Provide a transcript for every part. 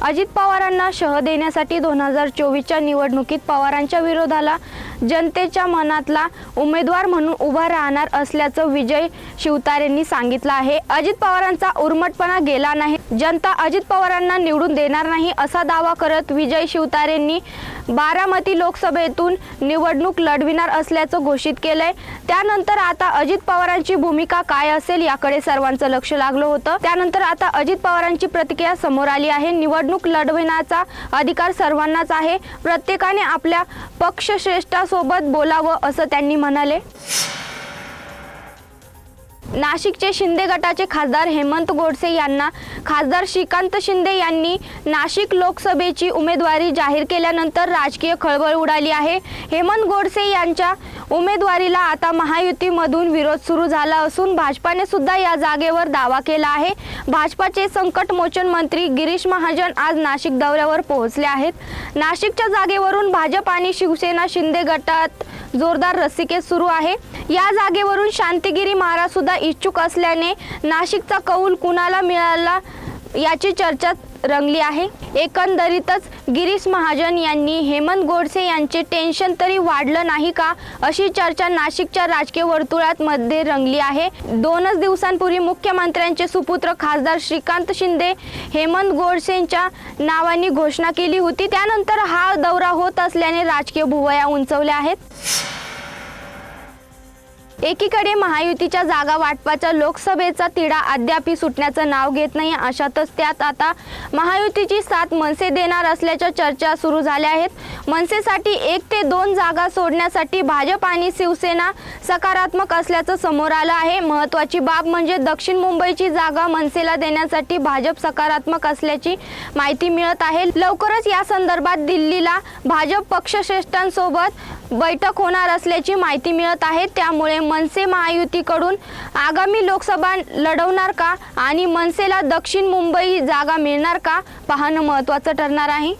अजित पवारांना शह देण्यासाठी दोन हजार चोवीसच्या निवडणुकीत पवारांच्या विरोधाला जनतेच्या मनातला उमेदवार म्हणून उभा राहणार असल्याचं विजय शिवतारेंनी सांगितलं आहे अजित पवारांचा उर्मटपणा गेला नाही. जनता अजित पवारांना निवडून देणार नाही असा दावा करत विजय शिवतारेंनी बारामती लोकसभेतून निवडणूक लढविणार असल्याचं घोषित केलंय. त्यानंतर आता अजित पवारांची भूमिका काय असेल याकडे सर्वांचं लक्ष लागलं होतं. त्यानंतर आता अजित पवारांची प्रतिक्रिया समोर आली आहे. निवडणूक लढविण्याचा अधिकार सर्वांनाच आहे. प्रत्येकाने आपल्या पक्षश्रेष्ठासोबत बोलावं असं त्यांनी म्हणाले. नाशिकचे शिंदे गटाचे खासदार हेमंत गोडसे यांना खासदार श्रीकांत शिंदे यांनी नाशिक लोकसभेची उमेदवारी जाहीर केल्यानंतर राजकीय खळबळ उडाली आहे. हेमंत गोडसे यांच्या उमेदवारीला आता महायुतीमधून विरोध सुरू झाला असून भाजपाने सुद्धा या जागेवर दावा केला आहे. भाजपाचे संकटमोचन मंत्री गिरीश महाजन आज नाशिक दौऱ्यावर पोहोचले आहेत. नाशिकच्या जागेवरून भाजप आणि शिवसेना शिंदे गटात जोरदार रस्सीकेस सुरू आहे. या जागेवरून शांतिगिरी महाराज सुद्धा इच्छुक असल्याने नाशिकचा कौल कुणाला मिळाला याची चर्चा रंगली आहे. एकंदरीतच गिरीश महाजन यांनी हेमंत गोडसे यांचे टेन्शन तरी वाढलं नाही का? अशी चर्चा नाशिकच्या राजकीय वर्तुळात मध्ये रंगली आहे. दोनच दिवसांपूर्वी मुख्यमंत्र्यांचे सुपुत्र खासदार श्रीकांत शिंदे हेमंत गोडसेंच्या नावानी घोषणा केली होती. त्यानंतर हा दौरा होत असल्याने राजकीय भुवया उंचवल्या आहेत. एकीकडे महायुतीच्या जागा वाटपाच्या लोकसभेचा तिढा अद्यापही सुटण्याचं नाव घेत नाही अशातच त्यात आता महायुतीची साथ मनसे देणार असल्याच्या चर्चा सुरू झाल्या आहेत. मनसेसाठी एक ते दोन जागा सोडण्यासाठी भाजप आणि शिवसेना सकारात्मक असल्याचं समोर आलं आहे. महत्त्वाची बाब म्हणजे दक्षिण मुंबईची जागा मनसेला देण्यासाठी भाजप सकारात्मक असल्याची माहिती मिळत आहे. लवकरच या संदर्भात दिल्लीला भाजप पक्षश्रेष्ठांसोबत बैठक होणार असल्याची माहिती मिळत आहे. त्यामुळे मनसे महायुतीकडून आगामी लोकसभा लढवणार का आणि मनसेला दक्षिण मुंबई जागा मिळणार का? पाहणं महत्त्वाचं ठरणार आहे.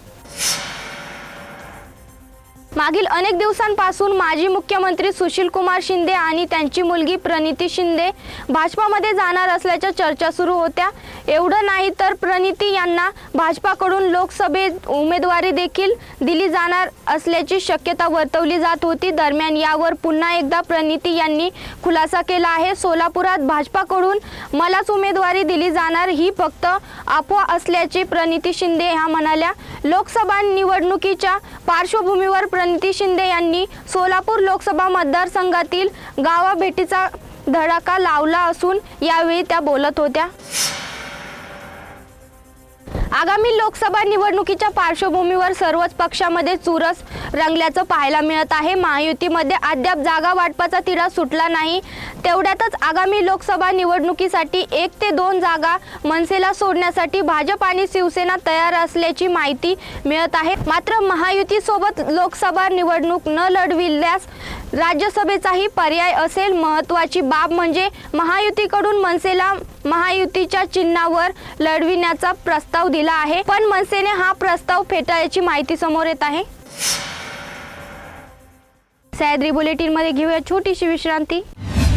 मागील अनेक दिवसांपासून माजी मुख्यमंत्री सुशील कुमार शिंदे आणि त्यांची मुलगी प्रणिती शिंदे भाजपामध्ये जाणार असल्याच्या चर्चा सुरू होत्या. एवढं नाही तर प्रणिती यांना भाजपाकडून लोकसभेत उमेदवारी देखील दिली जाणार असल्याची शक्यता वर्तवली जात होती. दरम्यान यावर पुन्हा एकदा प्रणिती यांनी खुलासा केला आहे. सोलापुरात भाजपाकडून मलाच उमेदवारी दिली जाणार ही फक्त अफवा असल्याचे प्रणिती शिंदे ह्या म्हणाल्या. लोकसभा निवडणुकीच्या पार्श्वभूमीवर प्रणिती शिंदे यांनी सोलापूर लोकसभा मतदारसंघातील गावाभेटीचा धडाका लावला असून यावेळी त्या बोलत होत्या. आगामी लोकसभा निवडणुकीच्या पार्श्वभूमीवर सर्वच पक्षामध्ये चुरस रंगल्याचं पाहायला मिळत आहे. महायुतीमध्ये अद्याप जागा वाटपाचा तिढा सुटला नाही. तेवढ्यातच आगामी लोकसभा निवडणुकीसाठी एक ते दोन जागा मनसेला सोडण्यासाठी भाजप आणि शिवसेना तयार असल्याची माहिती मिळत आहे. मात्र महायुतीसोबत लोकसभा निवडणूक न लढविल्यास राज्यसभेचाही पर्याय असेल. महत्त्वाची बाब म्हणजे महायुतीकडून मनसेला महायुतीच्या चिन्हावर लढविण्याचा प्रस्ताव दिला आहे. पण मनसेने हा प्रस्ताव फेटाळल्याची माहिती समोर येत आहे. सह्याद्री बुलेटिनमध्ये घेऊया छोटीशी विश्रांती.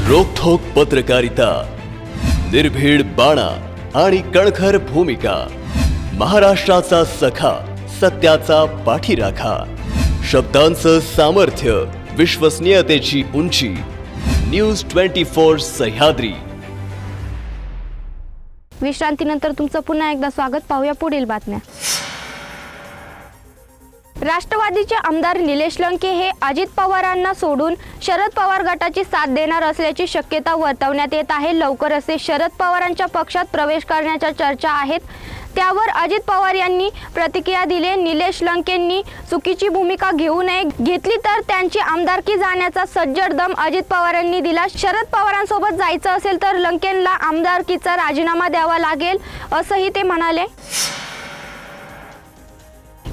रोखोक पत्रकारिता निर्भीड बाणा आणि कणखर भूमिका महाराष्ट्राचा सखा सत्याचा पाठीराखा शब्दांचं सामर्थ्य विश्वसनीयतेची उंची न्यूज ट्वेंटी फोर सह्याद्री. विश्रांतीनंतर तुमचं पुन्हा एकदा स्वागत. पाहूया पुढील बातम्या. राष्ट्रवादीचे आमदार निलेश लंके हे अजित पवारांना सोडून शरद पवार गटाची साथ देणार असल्याची शक्यता वर्तवण्यात येत आहे. लवकरच ते शरद पवारांच्या पक्षात प्रवेश करण्याच्या चर्चा आहेत. त्यावर अजित पवार यांनी प्रतिक्रिया दिली. निलेश लंकेंनी चुकीची भूमिका घेऊ नये घेतली तर त्यांची आमदारकी जाण्याचा सज्जड दम अजित पवारांनी दिला. शरद पवारांसोबत जायचं असेल तर लंकेनला आमदारकीचा राजीनामा द्यावा लागेल असंही ते म्हणाले.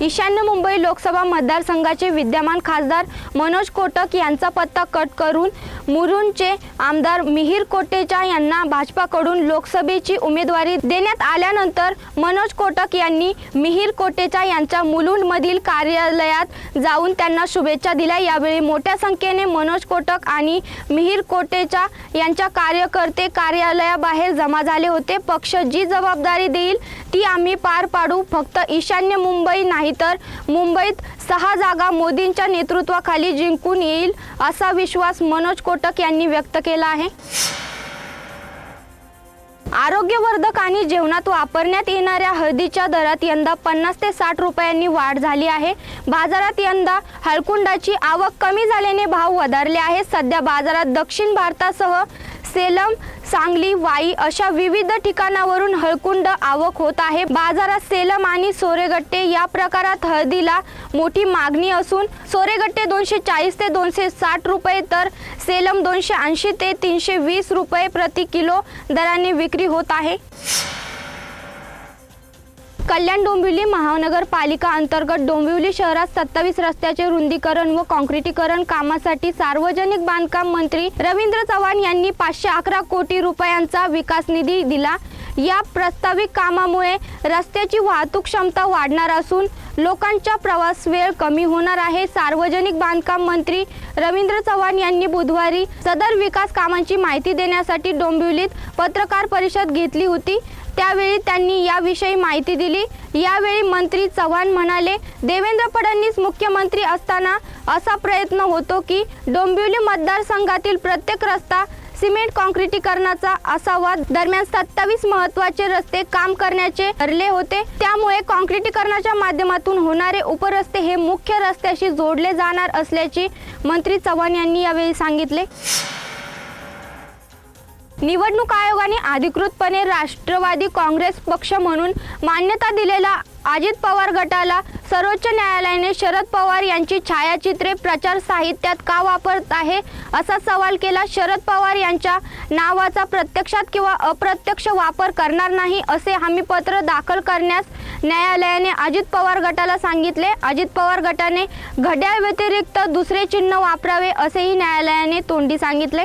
ईशान्य मुंबई लोकसभा मतदारसंघाचे विद्यमान खासदार मनोज कोटक यांचा पत्ता कट करून मुरुंडचे आमदार मिहीर कोटेचा यांना भाजपाकडून लोकसभेची उमेदवारी देण्यात आल्यानंतर मनोज कोटक यांनी मिहीर कोटेचा यांच्या मुलुंडमधील कार्यालयात जाऊन त्यांना शुभेच्छा दिल्या. यावेळी मोठ्या संख्येने मनोज कोटक आणि मिहीर कोटेचा यांच्या कार्यकर्ते कार्यालयाबाहेर जमा झाले होते. पक्ष जी जबाबदारी देईल ती आम्ही पार पाडू. फक्त ईशान्य मुंबई नाही नाही तर मुंबईत सहा जागा मोदींच्या नेतृत्वाखाली जिंकून येईल असा विश्वास मनोज कोटक यांनी व्यक्त केला आहे. आरोग्यवर्धक आणि जेवणात वापरण्यात येणाऱ्या हळदीच्या दरात यंदा पन्नास ते साठ रुपयांनी वाढ झाली आहे. बाजारात यंदा हळकुंडाची आवक कमी झाल्याने भाव वधारले आहेत. सध्या बाजारात दक्षिण भारतासह सेलम सांगली वाई अशा विविध ठिकाणावरून हळकुंड आवक होत आहे. बाजारात सेलम आणि सोरेगट्टे या प्रकारात हळदीला मोठी मागणी असून सोरेगट्टे दोनशे चाळीस ते दोनशे साठ रुपये तर सेलम दोनशे ऐंशी ते तीनशे वीस रुपये प्रति किलो दराने विक्री होत आहे. कल्याण डोंबिवली महानगरपालिका अंतर्गत डोंबिवली शहरात सत्तावीस रस्त्याचे रुंदीकरण व काँक्रिटीकरण कामासाठी सार्वजनिक बांधकाम मंत्री रवींद्र चव्हाण यांनी पाचशे अकरा कोटी रुपयांचा विकास निधी दिला. या प्रस्तावित कामामुळे रस्त्याची वाहतूक क्षमता वाढणार असून लोकांचा प्रवास वेळ कमी होणार आहे. सार्वजनिक बांधकाम मंत्री रवींद्र चव्हाण यांनी बुधवारी सदर विकास कामांची माहिती देण्यासाठी डोंबिवलीत पत्रकार परिषद घेतली होती. त्यावेळी त्यांनी याविषयी माहिती दिली. यावेळी मंत्री चव्हाण म्हणाले देवेंद्र फडणवीस मुख्यमंत्री असताना असा प्रयत्न होतो की डोंबिवली मतदारसंघातील प्रत्येक रस्ता सिमेंट काँक्रिटीकरणाचा असावा. दरम्यान सत्तावीस महत्त्वाचे रस्ते काम करण्याचे ठरले होते. त्यामुळे काँक्रिटीकरणाच्या माध्यमातून होणारे उपरस्ते हे मुख्य रस्त्याशी जोडले जाणार असल्याचे मंत्री चव्हाण यांनी यावेळी सांगितले. निवडणूक आयोगाने अधिकृतपणे राष्ट्रवादी काँग्रेस पक्ष म्हणून मान्यता दिलेला अजित पवार गटाला सर्वोच्च न्यायालयाने शरद पवार यांची छायाचित्रे प्रचार साहित्यात का वापरत आहे असा सवाल केला. शरद पवार यांच्या नावाचा प्रत्यक्षात किंवा अप्रत्यक्ष वापर करणार नाही असे हमीपत्र दाखल करण्यास न्यायालयाने अजित पवार गटाला सांगितले. अजित पवार गटाने घड्याळ व्यतिरिक्त दुसरे चिन्ह वापरावे असेही न्यायालयाने तोंडी सांगितले.